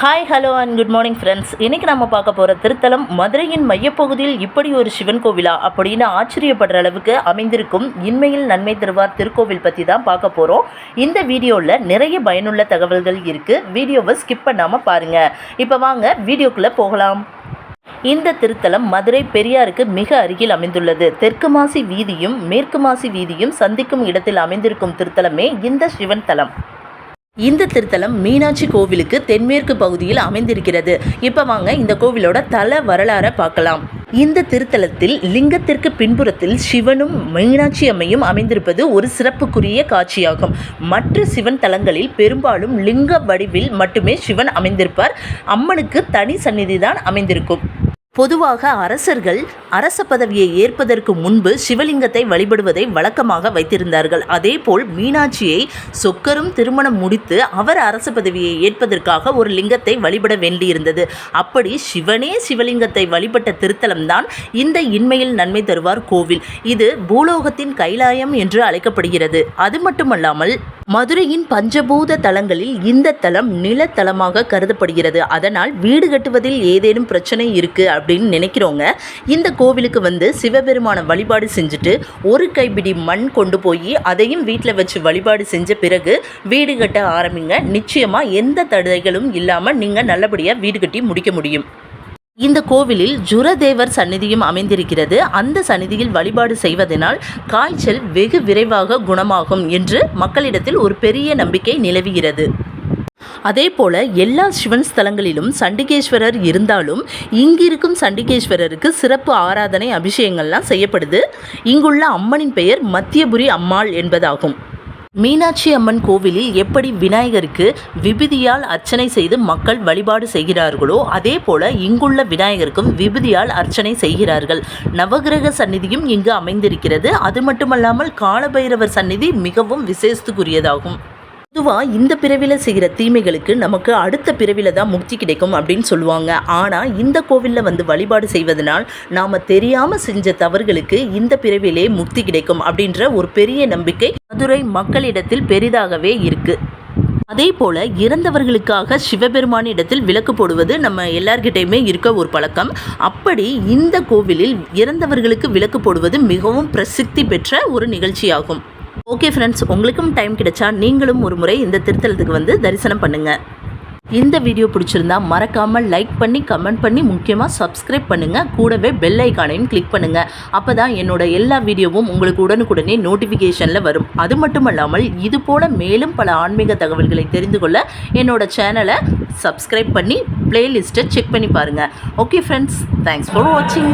Hi hello and good morning friends இன்றைக்கி நம்ம பார்க்க போகிற திருத்தலம் மதுரையின் மையப்பகுதியில் இப்படி ஒரு சிவன் கோவிலா அப்படின்னு ஆச்சரியப்படுற அளவுக்கு அமைந்திருக்கும் இன்மையில் நன்மை தருவார் திருக்கோவில் பற்றி தான் பார்க்க போகிறோம் இந்த வீடியோவில் நிறைய பயனுள்ள தகவல்கள் இருக்குது வீடியோவை ஸ்கிப் பண்ணாமல் பாருங்கள் இப்போ வாங்க வீடியோக்குள்ளே போகலாம். இந்த திருத்தலம் மதுரை பெரியாருக்கு மிக அருகில் அமைந்துள்ளது. தெற்கு மாசி வீதியும் மேற்கு மாசி வீதியும் சந்திக்கும் இடத்தில் அமைந்திருக்கும் திருத்தலமே இந்த சிவன் தலம். இந்த திருத்தலம் மீனாட்சி கோவிலுக்கு தென்மேற்கு பகுதியில் அமைந்திருக்கிறது. இப்போ வாங்க இந்த கோவிலோட தல வரலாறை பார்க்கலாம். இந்த திருத்தலத்தில் லிங்கத்திற்கு பின்புறத்தில் சிவனும் மீனாட்சி அம்மையும் அமைந்திருப்பது ஒரு சிறப்புக்குரிய காட்சியாகும். மற்ற சிவன் தலங்களில் பெரும்பாலும் லிங்க வடிவில் மட்டுமே சிவன் அமைந்திருப்பார். அம்மனுக்கு தனி சந்நிதி தான் அமைந்திருக்கும். பொதுவாக அரசர்கள் அரச பதவியை ஏற்பதற்கு முன்பு சிவலிங்கத்தை வழிபடுவதை வழக்கமாக வைத்திருந்தார்கள். அதேபோல் மீனாட்சியை சொக்கரும் திருமணம் முடித்து அவர் அரச பதவியை ஏற்பதற்காக ஒரு லிங்கத்தை வழிபட வேண்டியிருந்தது. அப்படி சிவனே சிவலிங்கத்தை வழிபட்ட திருத்தலம்தான் இந்த இன்மையில் நன்மை தருவார் கோவில். இது பூலோகத்தின் கைலாயம் என்று அழைக்கப்படுகிறது. அது மட்டுமல்லாமல் மதுரையின் பஞ்சபூத தலங்களில் இந்த தலம் நிலத்தலமாக கருதப்படுகிறது. அதனால் வீடு கட்டுவதில் ஏதேனும் பிரச்சனை இருக்கு அப்படின்னு நினைக்கிறவங்க இந்த கோவிலுக்கு வந்து சிவபெருமானை வழிபாடு செஞ்சுட்டு ஒரு கைப்பிடி மண் கொண்டு போய் அதையும் வீட்டில் வச்சு வழிபாடு செஞ்ச பிறகு வீடு கட்ட ஆரம்பிங்க. நிச்சயமாக எந்த தடைகளும் இல்லாமல் நீங்கள் நல்லபடியாக வீடு கட்டி முடிக்க முடியும். இந்த கோவிலில் ஜுரதேவர் சந்நிதியும் அமைந்திருக்கிறது. அந்த சந்நிதியில் வழிபாடு செய்வதனால் காய்ச்சல் வெகு விரைவாக குணமாகும் என்று மக்களிடத்தில் ஒரு பெரிய நம்பிக்கை நிலவுகிறது. அதே போல எல்லா சிவன் ஸ்தலங்களிலும் சண்டிகேஸ்வரர் இருந்தாலும் இங்கிருக்கும் சண்டிகேஸ்வரருக்கு சிறப்பு ஆராதனை அபிஷேகங்கள்லாம் செய்யப்படுது. இங்குள்ள அம்மனின் பெயர் மத்தியபுரி அம்மாள் என்பதாகும். மீனாட்சி அம்மன் கோவிலில் எப்படி விநாயகருக்கு விபதியால் அர்ச்சனை செய்து மக்கள் வழிபாடு செய்கிறார்களோ அதே போல இங்குள்ள விநாயகருக்கும் விபதியால் அர்ச்சனை செய்கிறார்கள். நவகிரக சந்நிதியும் இங்கு அமைந்திருக்கிறது. அது மட்டுமல்லாமல் காலபைரவர் சந்நிதி மிகவும் விசேஷத்துக்குரியதாகும். பொதுவாக இந்த பிறவியில் செய்கிற தீமைகளுக்கு நமக்கு அடுத்த பிறவியில் தான் முக்தி கிடைக்கும் அப்படின்னு சொல்லுவாங்க. ஆனால் இந்த கோவிலில் வந்து வழிபாடு செய்வதனால் நாம் தெரியாமல் செஞ்ச தவறுகளுக்கு இந்த பிறவிலே முக்தி கிடைக்கும் அப்படின்ற ஒரு பெரிய நம்பிக்கை மதுரை மக்களிடத்தில் பெரிதாகவே இருக்குது அதே போல இறந்தவர்களுக்காக சிவபெருமானிடத்தில் விளக்கு போடுவது நம்ம எல்லார்கிட்டையுமே இருக்க ஒரு பழக்கம். அப்படி இந்த கோவிலில் இறந்தவர்களுக்கு விளக்கு போடுவது மிகவும் பிரசித்தி பெற்ற ஒரு நிகழ்ச்சியாகும். ஓகே ஃப்ரெண்ட்ஸ் உங்களுக்கும் டைம் கிடைச்சா நீங்களும் ஒரு முறை இந்த திருத்தலத்துக்கு வந்து தரிசனம் பண்ணுங்கள் இந்த வீடியோ பிடிச்சிருந்தா மறக்காமல் லைக் பண்ணி கமெண்ட் பண்ணி முக்கியமாக சப்ஸ்கிரைப் பண்ணுங்கள் கூடவே பெல் ஐக்கானையும் கிளிக் பண்ணுங்கள் அப்போ தான் என்னோட எல்லா வீடியோவும் உங்களுக்கு உடனுக்குடனே நோட்டிஃபிகேஷனில் வரும். அது மட்டும் இல்லாமல் இது போல் மேலும் பல ஆன்மீக தகவல்களை தெரிந்து கொள்ள என்னோட சேனலை சப்ஸ்கிரைப் பண்ணி பிளேலிஸ்ட்டை செக் பண்ணி பாருங்கள் ஓகே ஃப்ரெண்ட்ஸ் தேங்க்ஸ் ஃபார் வாட்சிங்